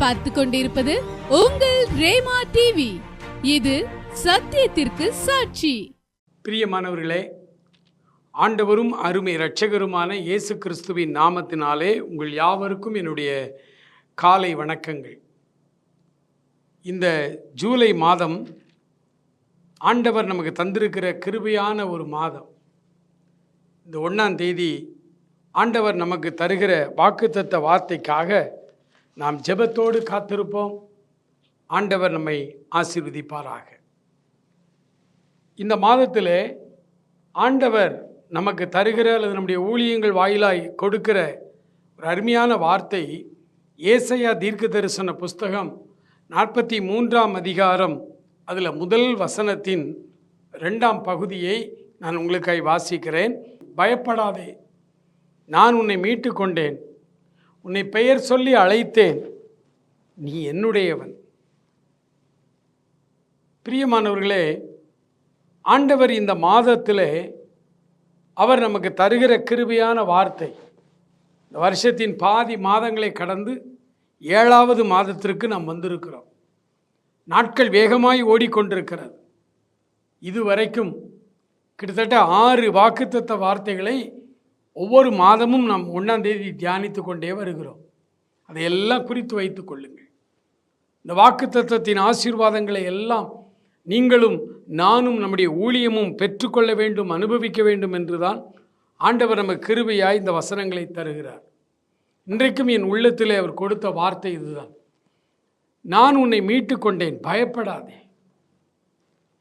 பார்த்து கொண்டிருப்பது உங்கள் ரேமா டிவி. இது சத்தியத்திற்கு சாட்சி. பிரியமானவர்களே ஆண்டவரும் அருமை இரட்சகருமான இயேசு கிறிஸ்துவின் நாமத்தினாலே உங்கள் யாவருக்கும் என்னுடைய காலை வணக்கங்கள். இந்த ஜூலை மாதம் ஆண்டவர் நமக்கு தந்திருக்கிற கிருபையான ஒரு மாதம். இந்த ஒன்றாம் தேதி ஆண்டவர் நமக்கு தருகிற வாக்குத்தத்த வார்த்தைக்காக நாம் ஜெபத்தோடு காத்திருப்போம். ஆண்டவர் நம்மை ஆசீர்வதிப்பாராக. இந்த மாதத்தில் ஆண்டவர் நமக்கு தருகிற அல்லது நம்முடைய ஊழியங்கள் வாயிலாய் கொடுக்கிற ஒரு அருமையான வார்த்தை ஏசையா தீர்க்க தரிசன புஸ்தகம் நாற்பத்தி மூன்றாம் அதிகாரம் அதில் முதல் வசனத்தின் ரெண்டாம் பகுதியை நான் உங்களுக்காய் வாசிக்கிறேன். பயப்படாதே நான் உன்னை மீட்டு கொண்டேன் உன்னை பெயர் சொல்லி அழைத்தேன். நீ என்னுடையவன். பிரியமானவர்களே ஆண்டவர் இந்த மாதத்திலே அவர் நமக்கு தருகிற கிருபையான வார்த்தை. இந்த வருஷத்தின் பாதி மாதங்களை கடந்து ஏழாவது மாதத்திற்கு நாம் வந்திருக்கிறோம். நாட்கள் வேகமாய் ஓடிக்கொண்டிருக்கிறது. இதுவரைக்கும் கிட்டத்தட்ட ஆறு வாக்குத்தத்த வார்த்தைகளை ஒவ்வொரு மாதமும் நாம் ஒன்றாம் தேதி தியானித்து கொண்டே வருகிறோம். அதையெல்லாம் குறித்து வைத்து கொள்ளுங்கள். இந்த வாக்குத்தத்தத்தின் ஆசீர்வாதங்களை எல்லாம் நீங்களும் நானும் நம்முடைய ஊழியமும் பெற்றுக்கொள்ள வேண்டும் அனுபவிக்க வேண்டும் என்றுதான் ஆண்டவர் நமக்கு கிருபையாய் இந்த வசனங்களை தருகிறார். இன்றைக்கும் என் உள்ளத்திலே அவர் கொடுத்த வார்த்தை இதுதான். நான் உன்னை மீட்டு கொண்டேன் பயப்படாதே.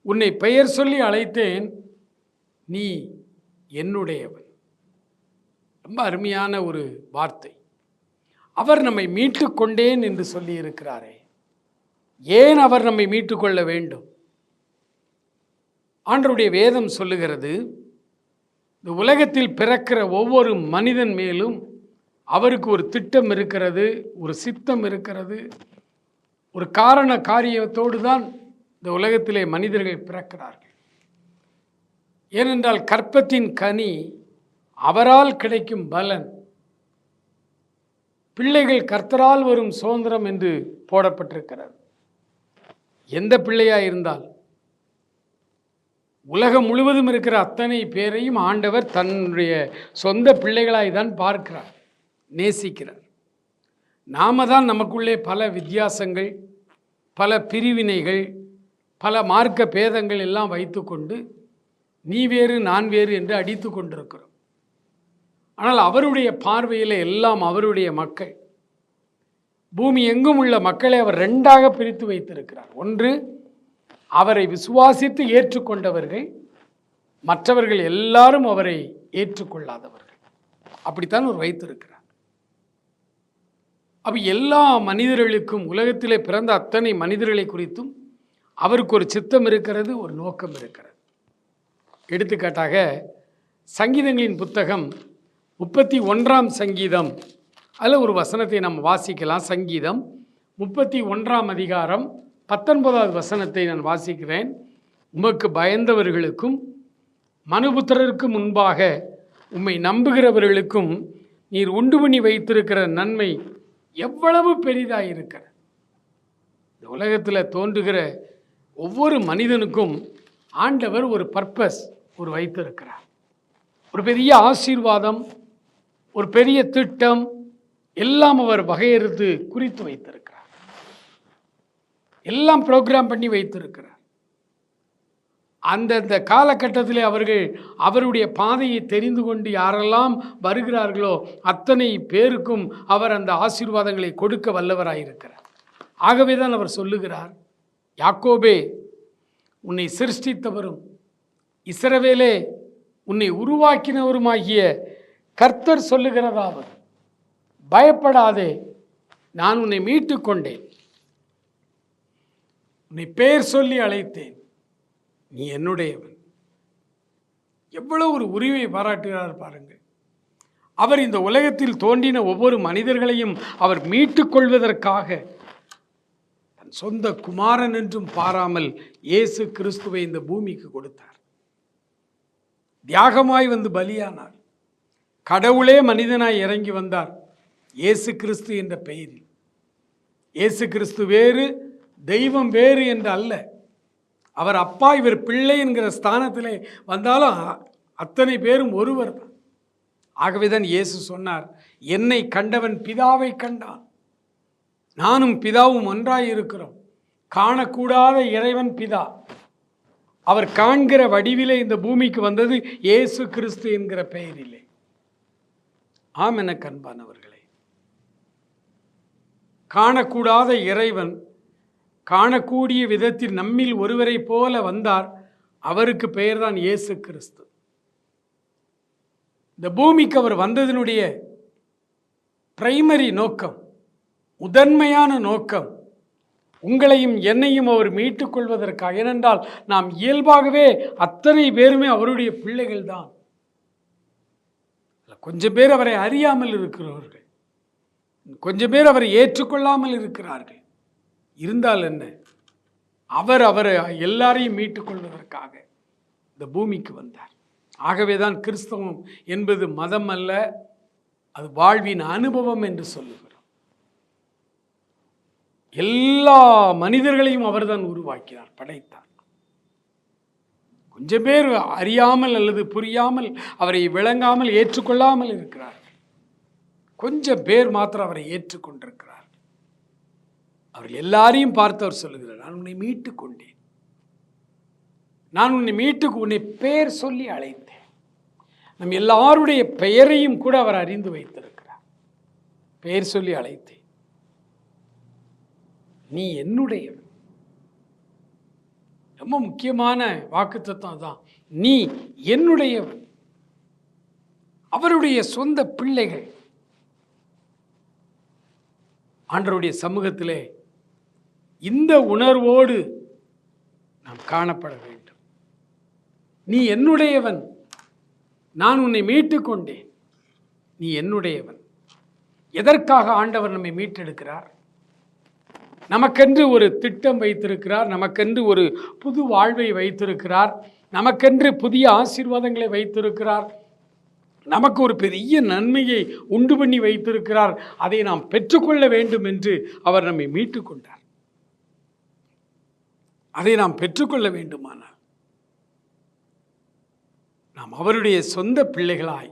உன்னை பெயர் சொல்லி அழைத்தேன் நீ என்னுடையவன். ரொம்ப அருமையான ஒரு வார்த்தை. அவர் நம்மை மீட்டு கொண்டேன் என்று சொல்லியிருக்கிறாரே. ஏன் அவர் நம்மை மீட்டுக்கொள்ள வேண்டும்? ஆண்டருடைய வேதம் சொல்லுகிறது இந்த உலகத்தில் பிறக்கிற ஒவ்வொரு மனிதன் மேலும் அவருக்கு ஒரு திட்டம் இருக்கிறது ஒரு சித்தம் இருக்கிறது. ஒரு காரண காரியத்தோடு தான் இந்த உலகத்திலே மனிதர்கள் பிறக்கிறார்கள். ஏனென்றால் கற்பத்தின் கனி அவரால் கிடைக்கும் பலன். பிள்ளைகள் கர்த்தரால் வரும் சுதந்திரம் என்று போடப்பட்டிருக்கிறது. எந்த பிள்ளையாக இருந்தால் உலகம் முழுவதும் இருக்கிற அத்தனை பேரையும் ஆண்டவர் தன்னுடைய சொந்த பிள்ளைகளாய் தான் பார்க்கிறார் நேசிக்கிறார். நாம தான் நமக்குள்ளே பல வித்தியாசங்கள் பல பிரிவினைகள் பல மார்க்க பேதங்கள் எல்லாம் வைத்துக்கொண்டு நீ வேறு நான் வேறு என்று அடித்து கொண்டிருக்கிறோம். ஆனால் அவருடைய பார்வையில் எல்லாம் அவருடைய மக்கள். பூமி எங்கும் உள்ள மக்களை அவர் ரெண்டாக பிரித்து வைத்திருக்கிறார். ஒன்று அவரை விசுவாசித்து ஏற்றுக்கொண்டவர்கள் மற்றவர்கள் எல்லாரும் அவரை ஏற்றுக்கொள்ளாதவர்கள். அப்படித்தான் அவர் வைத்திருக்கிறார். அப்போ எல்லா மனிதர்களுக்கும் உலகத்திலே பிறந்த அத்தனை மனிதர்களை குறித்தும் அவருக்கு ஒரு சித்தம் இருக்கிறது ஒரு நோக்கம் இருக்கிறது. எடுத்துக்காட்டாக சங்கீதங்களின் புத்தகம் முப்பத்தி ஒன்றாம் சங்கீதம். அதில் ஒரு வசனத்தை நம்ம வாசிக்கலாம். சங்கீதம் முப்பத்தி ஒன்றாம் அதிகாரம் பத்தொன்பதாவது வசனத்தை நான் வாசிக்கிறேன். உமக்கு பயந்தவர்களுக்கும் மனுபுத்திரருக்கு முன்பாக உம்மை நம்புகிறவர்களுக்கும் நீர் உண்டு பண்ணி வைத்திருக்கிற நன்மை எவ்வளவு பெரிதாக இருக்கிற இந்த உலகத்தில் தோன்றுகிற ஒவ்வொரு மனிதனுக்கும் ஆண்டவர் ஒரு பர்பஸ் ஒரு வைத்திருக்கிறார். ஒரு பெரிய ஆசீர்வாதம் ஒரு பெரிய திட்டம் எல்லாம் அவர் வகையறுத்து குறித்து வைத்திருக்கிறார். எல்லாம் ப்ரோக்ராம் பண்ணி வைத்திருக்கிறார். அந்தந்த காலகட்டத்தில் அவர்கள் அவருடைய பாதையை தெரிந்து கொண்டு யாரெல்லாம் வருகிறார்களோ அத்தனை பேருக்கும் அவர் அந்த ஆசீர்வாதங்களை கொடுக்க வல்லவராயிருக்கிறார் ஆகவே தான் அவர் சொல்லுகிறார் யாக்கோபே உன்னை சிருஷ்டித்தவரும் இஸ்ரவேலே உன்னை உருவாக்கினவருமாகிய கர்த்தர் சொல்லுகிறதாவது பயப்படாதே நான் உன்னை மீட்டு கொண்டேன் உன்னை பெயர் சொல்லி அழைத்தேன். நீ என்னுடையவன். எவ்வளவு ஒரு உரிமை பாராட்டுகிறார் பாருங்கள். அவர் இந்த உலகத்தில் தோன்றின ஒவ்வொரு மனிதர்களையும் அவர் மீட்டுக்கொள்வதற்காக தன் சொந்த குமாரன் என்றும் பாராமல் இயேசு கிறிஸ்துவை இந்த பூமிக்கு கொடுத்தார். தியாகமாய் வந்து பலியானார். கடவுளே மனிதனாய் இறங்கி வந்தார். இயேசு கிறிஸ்து என்ற பெயரில். இயேசு கிறிஸ்து வேறு தெய்வம் வேறு என்று அல்ல. அவர் அப்பா இவர் பிள்ளை என்கிற ஸ்தானத்தில் வந்தாலும் அத்தனை பேரும் ஒருவர் தான். ஆகவே தான் இயேசு சொன்னார் என்னை கண்டவன் பிதாவை கண்டான். நானும் பிதாவும் ஒன்றாய் இருக்கிறோம். காணக்கூடாத இறைவன் பிதா. அவர் காண்கிற வடிவிலே இந்த பூமிக்கு வந்தது இயேசு கிறிஸ்து என்கிற பெயரிலே. ஆம் என கண்பானவர்களே காணக்கூடாத இறைவன் காணக்கூடிய விதத்தில் நம்மில் ஒருவரைப் போல வந்தார் அவருக்கு பெயர்தான் இயேசு கிறிஸ்து. இந்த பூமிக்கு அவர் வந்ததினுடைய பிரைமரி நோக்கம் முதன்மையான நோக்கம் உங்களையும் என்னையும் அவர் மீட்டுக் கொள்வதற்காக. ஏனென்றால் நாம் இயல்பாகவே அத்தனை பேருமே அவருடைய பிள்ளைகள் தான் கொஞ்சம் பேர் அவரை அறியாமல் இருக்கிறவர்கள். கொஞ்சம் பேர் அவரை ஏற்றுக்கொள்ளாமல் இருக்கிறார்கள். இருந்தால் என்ன? அவர் அவரை எல்லாரையும் மீட்டுக்கொள்வதற்காக இந்த பூமிக்கு வந்தார். ஆகவே தான் கிறிஸ்தவம் என்பது மதம் அல்ல அது வாழ்வின் அனுபவம் என்று சொல்லுகிறோம். எல்லா மனிதர்களையும் அவர்தான் உருவாக்கினார் படைத்தார். கொஞ்சம் பேர் அறியாமல் அல்லது புரியாமல் அவரை விளங்காமல் ஏற்றுக்கொள்ளாமல் இருக்கிறார் கொஞ்சம் பேர் மாத்திரம் அவரை ஏற்றுக்கொண்டிருக்கிறார். அவர்கள் எல்லாரையும் பார்த்து அவர் சொல்லுகிறார் நான் உன்னை மீட்டுக் கொண்டேன். நான் உன்னை மீட்டு உன்னை பெயர் சொல்லி அழைத்தேன். நம் எல்லாருடைய பெயரையும் கூட அவர் அறிந்து வைத்திருக்கிறார். பெயர் சொல்லி அழைத்தேன். நீ என்னுடையவன். ரொம்ப முக்கியமான வாக்குத்தத்தம் தான். நீ என்னுடையவன். அவருடைய சொந்த பிள்ளைகள். ஆண்டருடைய சமூகத்திலே இந்த உணர்வோடு நாம் காணப்பட வேண்டும். நீ என்னுடையவன். நான் உன்னை மீட்டுக்கொண்டேன் நீ என்னுடையவன். எதற்காக ஆண்டவர் நம்மை மீட்டெடுக்கிறார்? நமக்கென்று ஒரு திட்டம் வைத்திருக்கிறார் நமக்கென்று ஒரு புது வாழ்வை வைத்திருக்கிறார் நமக்கென்று புதிய ஆசீர்வாதங்களை வைத்திருக்கிறார் நமக்கு ஒரு பெரிய நன்மையை உண்டு பண்ணி வைத்திருக்கிறார். அதை நாம் பெற்றுக்கொள்ள வேண்டும் என்று அவர் நம்மை மீட்டுக் கொண்டார். அதை நாம் பெற்றுக்கொள்ள வேண்டுமானால் நாம் அவருடைய சொந்த பிள்ளைகளாய்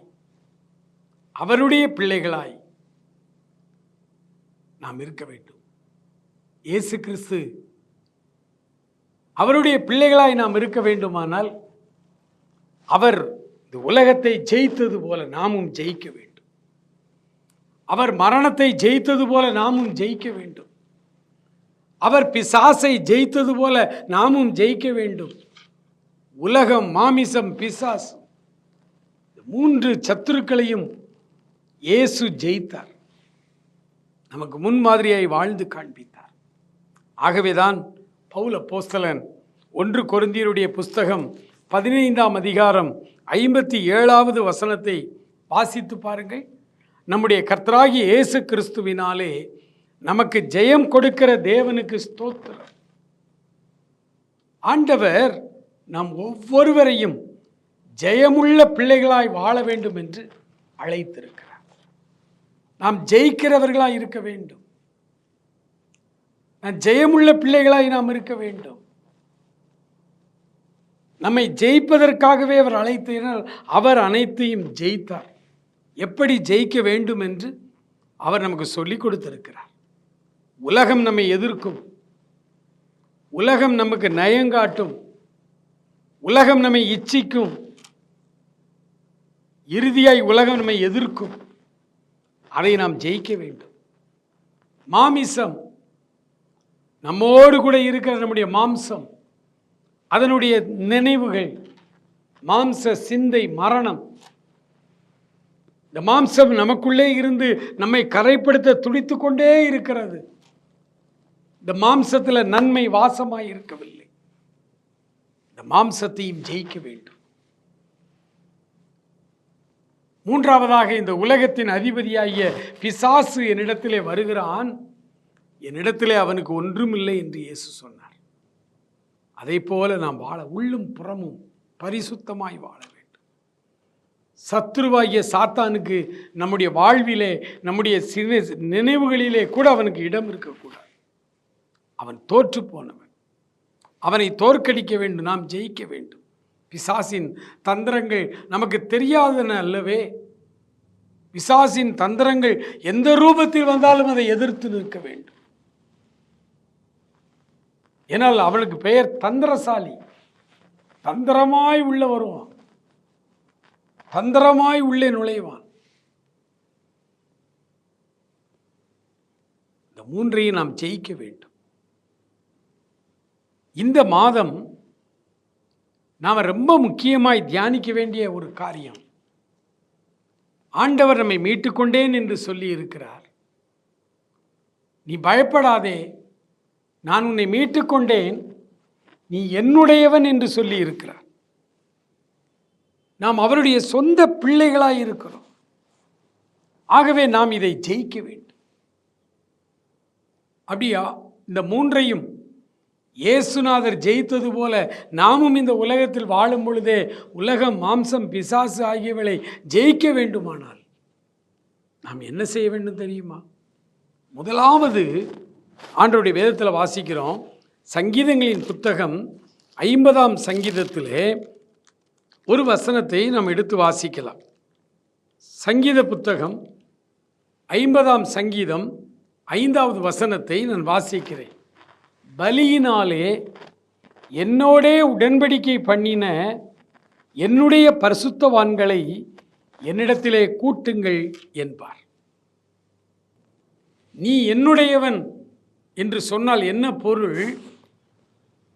அவருடைய பிள்ளைகளாய் நாம் இருக்க வேண்டும். இயேசு கிறிஸ்து அவருடைய பிள்ளைகளாய் நாம் இருக்க வேண்டுமானால் அவர் இந்த உலகத்தை ஜெயித்தது போல நாமும் ஜெயிக்க வேண்டும். அவர் மரணத்தை ஜெயித்தது போல நாமும் ஜெயிக்க வேண்டும். அவர் பிசாசை ஜெயித்தது போல நாமும் ஜெயிக்க வேண்டும். உலகம் மாமிசம் பிசாஸ் மூன்று சத்துருக்களையும் இயேசு ஜெயித்தார். நமக்கு முன்மாதிரியாய் வாழ்ந்து காண்பித்தார். ஆகவேதான் பவுல போஸ்தலன் ஒன்று கொருந்தியருடைய புஸ்தகம் பதினைந்தாம் அதிகாரம் ஐம்பத்தி ஏழாவது வசனத்தை வாசித்து பாருங்கள். நம்முடைய கர்த்தராகி இயேசு கிறிஸ்துவினாலே நமக்கு ஜெயம் கொடுக்கிற தேவனுக்கு ஸ்தோத்திரம். ஆண்டவர் நாம் ஒவ்வொருவரையும் ஜெயமுள்ள பிள்ளைகளாய் வாழ வேண்டும் என்று அழைத்திருக்கிறார். நாம் ஜெயிக்கிறவர்களாய் இருக்க வேண்டும். ஜெயமுள்ள பிள்ளைகளாய் நாம் இருக்க வேண்டும். நம்மை ஜெயிப்பதற்காகவே அவர் அழைத்தார் அவர் அனைத்தையும் ஜெயித்தார். எப்படி ஜெயிக்க வேண்டும் என்று அவர் நமக்கு சொல்லிக் கொடுத்திருக்கிறார். உலகம் நம்மை எதிர்க்கும். உலகம் நமக்கு நயங்காட்டும் உலகம் நம்மை இச்சிக்கும். இறுதியாய் உலகம் நம்மை எதிர்க்கும். அதை நாம் ஜெயிக்க வேண்டும். மாமிசம் நம்மோடு கூட இருக்கிற நம்முடைய மாம்சம் அதனுடைய நினைவுகள் மாம்ச சிந்தை மரணம். இந்த மாம்சம் நமக்குள்ளே இருந்து நம்மை கரைப்படுத்த துடித்து கொண்டே இருக்கிறது. இந்த மாம்சத்தில் நன்மை வாசமாய் இருக்கவில்லை. இந்த மாம்சத்தையும் ஜெயிக்க வேண்டும். மூன்றாவதாக இந்த உலகத்தின் அதிபதியாகிய பிசாசு என்னிடத்திலே வருகிறான். என்னிடத்திலே அவனுக்கு ஒன்றுமில்லை என்று இயேசு சொன்னார். அதை போல நாம் வாழ உள்ளும் புறமும் பரிசுத்தமாய் வாழ வேண்டும். சத்ருவாகிய சாத்தானுக்கு நம்முடைய வாழ்விலே நம்முடைய சிறு நினைவுகளிலே கூட அவனுக்கு இடம் இருக்கக்கூடாது. அவன் தோற்று போனவன். அவனை தோற்கடிக்க வேண்டும் நாம் ஜெயிக்க வேண்டும். பிசாசின் தந்திரங்கள் நமக்கு தெரியாதன அல்லவே. பிசாசின் தந்திரங்கள் எந்த ரூபத்தில் வந்தாலும் அதை எதிர்த்து நிற்க வேண்டும். ஏனால் அவளுக்கு பெயர் தந்திரசாலி. தந்திரமாய் உள்ள வருவான். தந்திரமாய் உள்ளே நுழைவான். இந்த மூன்றையும் நாம் ஜெயிக்க வேண்டும். இந்த மாதம் நாம் ரொம்ப முக்கியமாய் தியானிக்க வேண்டிய ஒரு காரியம். ஆண்டவர் நம்மை மீட்டுக்கொண்டேன் என்று சொல்லி இருக்கிறார். நீ பயப்படாதே. நான் உன்னை மீட்டுக்கொண்டேன் நீ என்னுடையவன் என்று சொல்லி இருக்கிறார். நாம் அவருடைய சொந்த பிள்ளைகளாய் இருக்கிறோம். ஆகவே நாம் இதை ஜெயிக்க வேண்டும். அப்படியா? இந்த மூன்றையும் இயேசுநாதர் ஜெயித்தது போல நாமும் இந்த உலகத்தில் வாழும் பொழுதே உலகம் மாம்சம் பிசாசு ஆகியவளை ஜெயிக்க வேண்டுமானால் நாம் என்ன செய்ய வேண்டும் தெரியுமா? முதலாவது ஆண்டருடைய வேதத்தில் வாசிக்கிறோம். சங்கீதங்களின் புத்தகம் ஐம்பதாம் சங்கீதத்திலே ஒரு வசனத்தை நாம் எடுத்து வாசிக்கலாம். சங்கீத புத்தகம் ஐம்பதாம் சங்கீதம் ஐந்தாவது வசனத்தை நான் வாசிக்கிறேன். பலியினாலே என்னோடே உடன்படிக்கை பண்ணின என்னுடைய பரிசுத்தவான்களை என்னிடத்திலே கூட்டுங்கள் என்பார். நீ என்னுடையவன் என்று சொன்னால் என்ன பொருள்?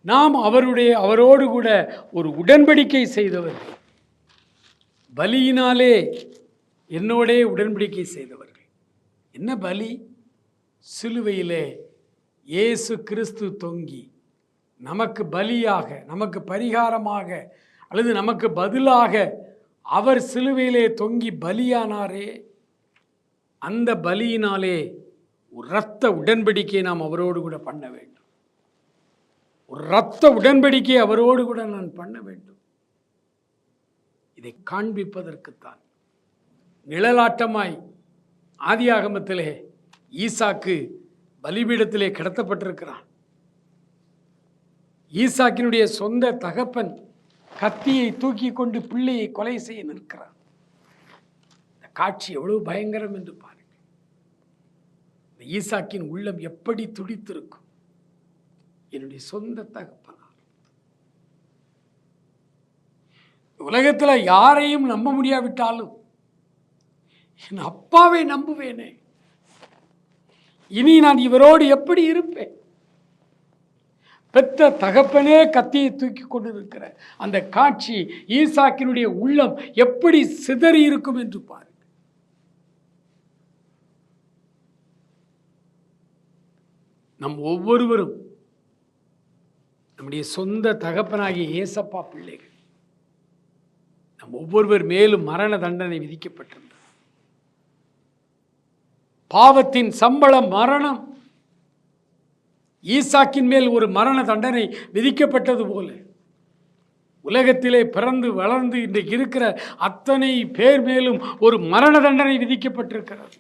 நாம் அவருடைய அவரோடு கூட ஒரு உடன்படிக்கை செய்தவர்கள் பலியினாலே என்னோடே உடன்படிக்கை செய்தவர்கள். என்ன பலி? சிலுவையிலே இயேசு கிறிஸ்து தொங்கி நமக்கு பலியாக நமக்கு பரிகாரமாக அல்லது நமக்கு பதிலாக அவர் சிலுவையிலே தொங்கி பலியானாரே. அந்த பலியினாலே இரத்த உடன்படிக்கையை நாம் அவரோடு கூட பண்ண வேண்டும். ஒரு இரத்த உடன்படிக்கை அவரோடு கூட நான் பண்ண வேண்டும். இதை காண்பிப்பதற்குத்தான் நிழலாட்டமாய் ஆதியாகமத்திலே ஈசாக்கு பலிபீடத்திலே கிடத்தப்பட்டிருக்கிறான். ஈசாக்கினுடைய சொந்த தகப்பன் கத்தியை தூக்கி கொண்டு பிள்ளையை கொலை செய்ய நிற்கிறான். இந்த காட்சி எவ்வளவு பயங்கரம் என்று இந்த ஈசாக்கின் உள்ளம் எப்படி துடித்திருக்கும்? என்னுடைய சொந்த தகப்பனார். உலகத்தில் யாரையும் நம்ப முடியாவிட்டாலும் என் அப்பாவை நம்புவேனே. இனி நான் இவரோடு எப்படி இருப்பேன்? பெற்ற தகப்பனே கத்தியை தூக்கி கொண்டு இருக்கிற அந்த காட்சி ஈசாக்கினுடைய உள்ளம் எப்படி சிதறி இருக்கும் என்று பார். நம் ஒவ்வொருவரும் நம்முடைய சொந்த தகப்பனாகிய ஏசப்பா பிள்ளைகள். நம் ஒவ்வொருவர் மேலும் மரண தண்டனை விதிக்கப்பட்டிருந்தது. பாவத்தின் சம்பளம் மரணம். ஈசாக்கின் மேல் ஒரு மரண தண்டனை விதிக்கப்பட்டது போல. உலகத்திலே பிறந்து வளர்ந்து இன்றைக்கு இருக்கிற அத்தனை பேர் மேலும் ஒரு மரண தண்டனை விதிக்கப்பட்டிருக்கிறது.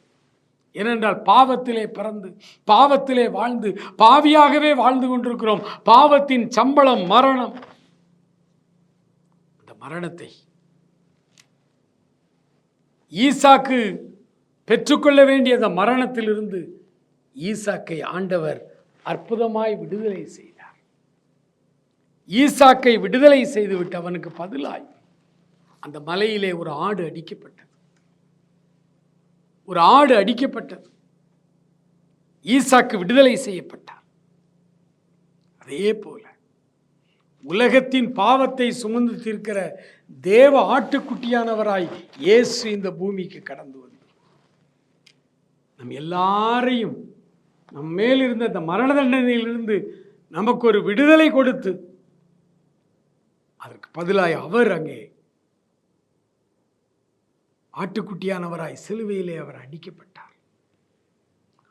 ஏனென்றால் பாவத்திலே பிறந்து பாவத்திலே வாழ்ந்து பாவியாகவே வாழ்ந்து கொண்டிருக்கிறோம். பாவத்தின் சம்பளம் மரணம். அந்த மரணத்தை ஈசாக்கு பெற்றுக்கொள்ள வேண்டிய அந்த மரணத்திலிருந்து ஈசாக்கை ஆண்டவர் அற்புதமாய் விடுதலை செய்தார். ஈசாக்கை விடுதலை செய்துவிட்டு அவனுக்கு பதிலாய் அந்த மலையிலே ஒரு ஆடு அடிக்கப்பட்டது. ஒரு ஆடு அடிக்கப்பட்டது. ஈசாக்கு விடுதலை செய்யப்பட்டார். அதே போல உலகத்தின் பாவத்தை சுமந்து தீர்க்கிற தேவ ஆட்டுக்குட்டியானவராய் இயேசு இந்த பூமிக்கு கடந்து வந்தார். நம் எல்லாரையும் நம் மேல் இருந்த அந்த மரண தண்டனையிலிருந்து நமக்கு ஒரு விடுதலை கொடுத்து அதற்கு பதிலாய் அவர் அங்கே ஆட்டுக்குட்டியானவராய் சிலுவையிலே அவர் அடிக்கப்பட்டார்.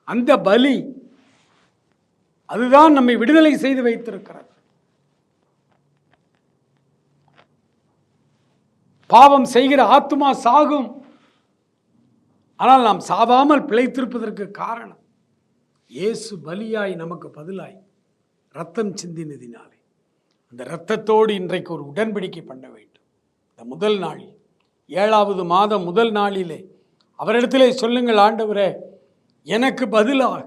அந்த பலி அதுதான் நம்மை விடுதலை செய்து வைத்திருக்கிறது. பாவம் செய்கிற ஆத்துமா சாகும். ஆனால் நாம் சாவாமல் பிழைத்திருப்பதற்கு காரணம் இயேசு பலியாய் நமக்கு பதிலாய் ரத்தம் சிந்தினதினாலே. அந்த இரத்தத்தோடு இன்றைக்கு ஒரு உடன்படிக்கை பண்ண வேண்டும். இந்த முதல் நாளில் ஏழாவது மாதம் முதல் நாளிலே அவரிடத்திலே சொல்லுங்கள் ஆண்டவரே எனக்கு பதிலாக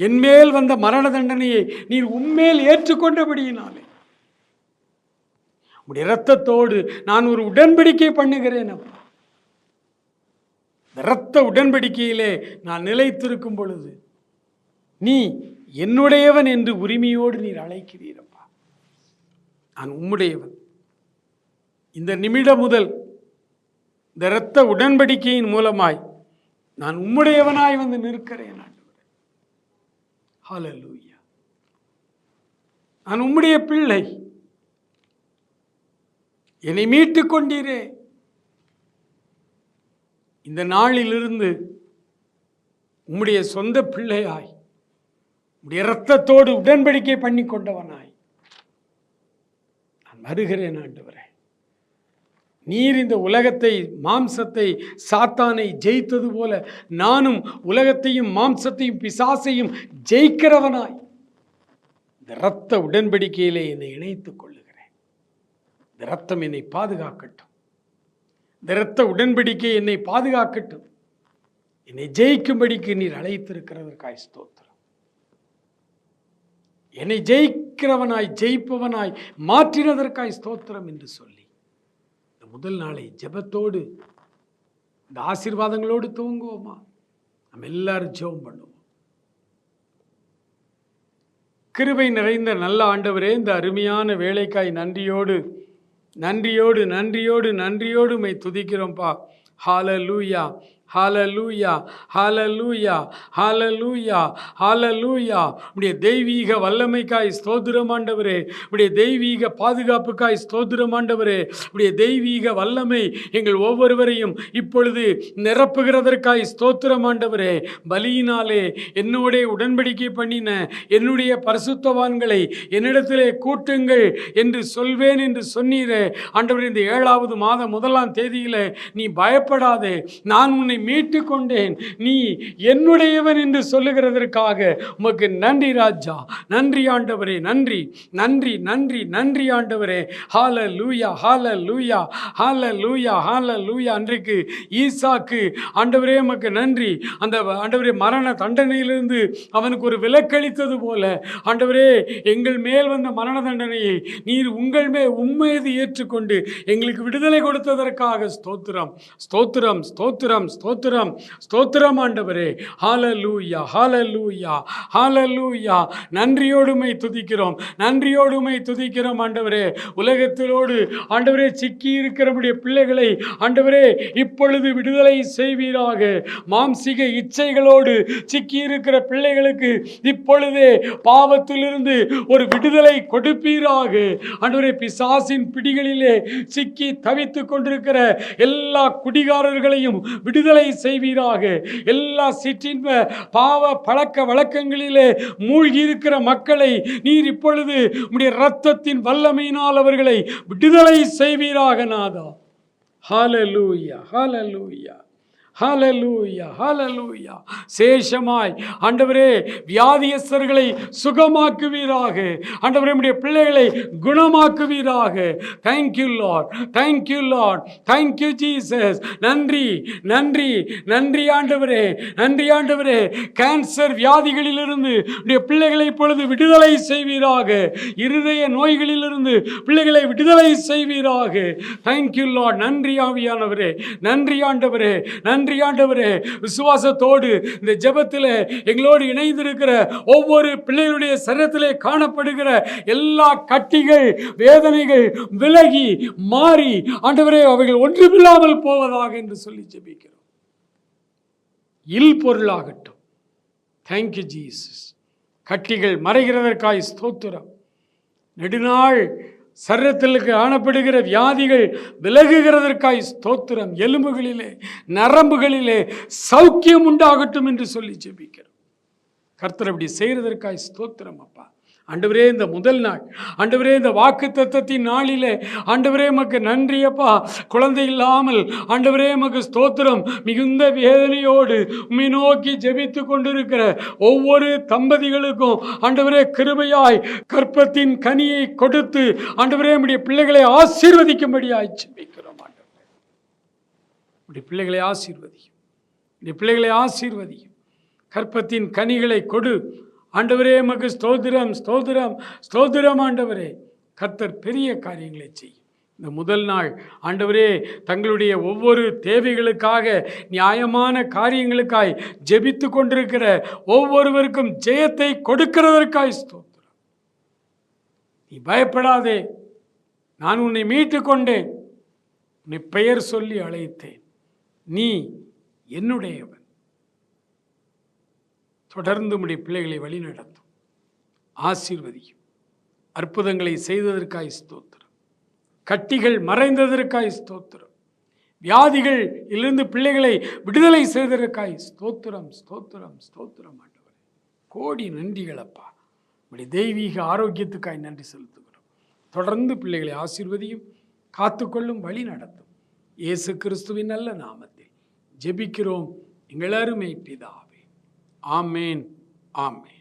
என்மேல் வந்த மரண தண்டனையை நீர் உண்மையில் ஏற்றுக்கொண்டபடியினாலே உடைய இரத்தத்தோடு நான் ஒரு உடன்படிக்கை பண்ணுகிறேன் அப்பா. இரத்த உடன்படிக்கையிலே நான் நிலைத்திருக்கும் பொழுது நீ என்னுடையவன் என்று உரிமையோடு நீர் அழைக்கிறீரப்பா நான் உம்முடையவன். இந்த நிமிடம் முதல் இந்த இரத்த உடன்படிக்கையின் மூலமாய் நான் உம்முடையவனாய் வந்து நிற்கிறேன் ஆண்டவரே. நான் உம்முடைய பிள்ளை. என்னை மீட்டுக் கொண்டீரே. இந்த நாளிலிருந்து உம்முடைய சொந்த பிள்ளையாய் உம்முடைய இரத்தத்தோடு உடன்படிக்கை பண்ணி கொண்டவனாய் நான் வருகிறேன் ஆண்டவரே. நீர் இந்த உலகத்தை மாம்சத்தை சாத்தானை ஜெயித்தது போல நானும் உலகத்தையும் மாம்சத்தையும் பிசாசையும் ஜெயிக்கிறவனாய். இந்த இரத்த உடன்படிக்கையிலே என்னை இணைத்துக் கொள்ளுகிறேன். இந்த இரத்தம் என்னை பாதுகாக்கட்டும். இந்த இரத்த உடன்படிக்கை என்னை பாதுகாக்கட்டும். என்னை ஜெயிக்கும்படிக்கு நீர் அழைத்திருக்கிறதற்காய் ஸ்தோத்திரம். என்னை ஜெயிக்கிறவனாய் ஜெயிப்பவனாய் மாற்றினதற்காய் ஸ்தோத்திரம் என்று சொல்லி. முதல் நாளை ஜெபத்தோடு இந்த ஆசீர்வாதங்களோடு துவங்குவோமா? நம்ம எல்லாரும் ஜெபம் பண்ணுவோம். கிருபை நிறைந்த நல்ல ஆண்டவரே இந்த அருமையான வேலைக்காய் நன்றியோடு நன்றியோடு நன்றியோடு நன்றியோடு மை துதிக்கிறோம்ப்பா ஹாலலூயா ஹாலலூயா ஹாலலூயா ஹாலலூயா ஹாலலூயா உடைய தெய்வீக வல்லமைக்காய் ஸ்தோத்திரமாண்டவரே உடைய தெய்வீக பாதுகாப்புக்காய் ஸ்தோத்திரமாண்டவரே உடைய தெய்வீக வல்லமை எங்கள் ஒவ்வொருவரையும் இப்பொழுது நிரப்புகிறதற்காய் ஸ்தோத்திரமாண்டவரே பலியினாலே என்னோட உடன்படிக்கை பண்ணின என்னுடைய பரிசுத்தவான்களை என்னிடத்திலே கூட்டுங்கள் என்று சொல்வேன் என்று சொன்னீரே. ஆண்டவர் இந்த ஏழாவது மாதம் முதலாம் தேதியில நீ பயப்படாதே. நான் உன்னை மீட்டு கொண்டேன் நீ என்னுடையவன் என்று சொல்லுகிறதற்காக உமக்கு நன்றி ராஜா. நன்றி ஆண்டவரே நன்றி. நன்றி நன்றி நன்றி ஆண்டவரே. ஹால லூயா ஹால லூயா ஹால லூயா ஹால லூயா அன்றைக்கு ஈசாக்கு ஆண்டவரே உமக்கு நன்றி. அந்த ஆண்டவரே மரண தண்டனையிலிருந்து அவனுக்கு ஒரு விலக்களித்தது போல ஆண்டவரே எங்கள் மேல் வந்த மரண தண்டனையை நீர் உங்கள் மேல் உண்மையது ஏற்றுக்கொண்டு எங்களுக்கு விடுதலை கொடுத்ததற்காக ஸ்தோத்திரம் ஸ்தோத்திரம் ஸ்தோத்திரம் ஸ்தோத்திரம் ஸ்தோத்திரம். ஸ்தோத்திரம் ஆண்டவரே. ஹாலலூயா ஹாலலூயா ஹாலலூயா நன்றியோடுமை துதிக்கிறோம். நன்றியோடுமை துதிக்கிறோம் ஆண்டவரே. உலகத்திலோடு ஆண்டவரே சிக்கி இருக்கிறவருடைய பிள்ளைகளை ஆண்டவரே இப்பொழுது விடுதலை செய்வீராக. மாம்சிக இச்சைகளோடு சிக்கி இருக்கிற பிள்ளைகளுக்கு இப்பொழுதே பாவத்திலிருந்து ஒரு விடுதலை கொடுப்பீராக. ஆண்டவரே பிசாசின் பிடிகளிலே சிக்கி தவித்துக் கொண்டிருக்கிற எல்லா குடிகாரர்களையும் விடுதலை செய்வீராக. எல்லா சிற்றின்ப பாவ பழக்க வழக்கங்களிலே மூழ்கி இருக்கிற மக்களை நீர் இப்பொழுது உடைய இரத்தத்தின் வல்லமையினால் அவர்களை விடுதலை செய்வீராக நாதா. ஹாலலூயா ஹாலலூயா ஹலலூயா ஹலலூயா சேஷமாய் ஆண்டவரே வியாதியஸ்தர்களை சுகமாக்குவீராக. ஆண்டவரே நம்முடைய பிள்ளைகளை குணமாக்குவீராக. Thank you Lord thank you Lord thank you Jesus நன்றி நன்றி நன்றி ஆண்டவரே. நன்றி ஆண்டவரே. கேன்சர் வியாதிகளிலிருந்து உடைய பிள்ளைகளை இப்பொழுது விடுதலை செய்வீராக. இருதய நோய்களிலிருந்து பிள்ளைகளை விடுதலை செய்வீராக. தேங்க்யூ லார்ட் நன்றி ஆவியானவரே. நன்றி ஆண்டவரே. நன்றி ஆண்டவரே. விசுவாசத்தோடு இந்த ஜெபத்தில் எங்களோடு இணைந்திருக்கிற ஒவ்வொரு பிள்ளைகளுடைய சரத்திலே காணப்படுகிற எல்லா கட்டிகள் வேதனைகள் விலகி மாறி ஆண்டவரே அவைகள் ஒன்றுமில்லாமல் போவதாக என்று சொல்லி ஜெபிக்கிறோம். இல் பொருளாகட்டும். தேங்க்யூ ஜீசஸ் கட்டிகள் மறைகிறதற்காய் ஸ்தோத்திரம். நெடுநாள் சரீரத்திலுக்கு காணப்படுகிற வியாதிகள் விலகுகிறதற்காய் ஸ்தோத்திரம். எலும்புகளிலே நரம்புகளிலே சௌக்கியம் உண்டாகட்டும் என்று சொல்லி ஜெபிக்கிறோம். கர்த்தர் அப்படி செய்கிறதற்காய் ஸ்தோத்திரம் அப்பா. ஆண்டவரே இந்த முதல் நாள். ஆண்டவரே இந்த வாக்கு தத்தத்தின் நாளிலே. ஆண்டவரே மக்கு நன்றியப்பா குழந்தை இல்லாமல். ஆண்டவரே மக்கு ஸ்தோத்திரம். மிகுந்த வேதனையோடு உம்மை நோக்கி ஜெபித்து கொண்டிருக்கிற ஒவ்வொரு தம்பதிகளுக்கும் ஆண்டவரே கிருபையாய் கற்பத்தின் கனியை கொடுத்து ஆண்டவரே நம்முடைய பிள்ளைகளை ஆசீர்வதிக்கும்படியாய் ஜெபிக்கிறோம் ஆண்டவரே. நம்முடைய பிள்ளைகளை ஆசீர்வதியும். நம்முடைய பிள்ளைகளை ஆசீர்வதியும். கற்பத்தின் கனிகளை கொடு. ஆண்டவரே மகு ஸ்தோத்திரம் ஸ்தோத்திரம் ஸ்தோத்திரம் ஆண்டவரே. கர்த்தர் பெரிய காரியங்களை செய்யும். இந்த முதல் நாள் ஆண்டவரே தங்களுடைய ஒவ்வொரு தேவைகளுக்காக நியாயமான காரியங்களுக்காய் ஜெபித்து கொண்டிருக்கிற ஒவ்வொருவருக்கும் ஜெயத்தை கொடுக்கிறதற்காய் ஸ்தோத்திரம். நீ பயப்படாதே. நான் உன்னை மீட்டு கொண்டேன். உன்னை பெயர் சொல்லி அழைத்தேன். நீ என்னுடையவர். தொடர்ந்து உம்முடைய பிள்ளைகளை வழிநடத்தும். ஆசீர்வதியும். அற்புதங்களை செய்ததற்காய் ஸ்தோத்திரம். கட்டிகள் மறைந்ததற்காய் ஸ்தோத்திரம். வியாதிகள் இருந்து பிள்ளைகளை விடுதலை செய்ததற்காய் ஸ்தோத்திரம் ஸ்தோத்திரம் ஸ்தோத்திரம் ஆண்டவர். கோடி நன்றிகளப்பா. உடைய தெய்வீக ஆரோக்கியத்துக்காய் நன்றி செலுத்துகிறோம். தொடர்ந்து பிள்ளைகளை ஆசீர்வதியும் காத்துக்கொள்ளும் வழி நடத்தும் இயேசு கிறிஸ்துவின் நல்ல நாமத்தில் ஜெபிக்கிறோம். எங்களருமை பிதா. ஆமேன் ஆமேன்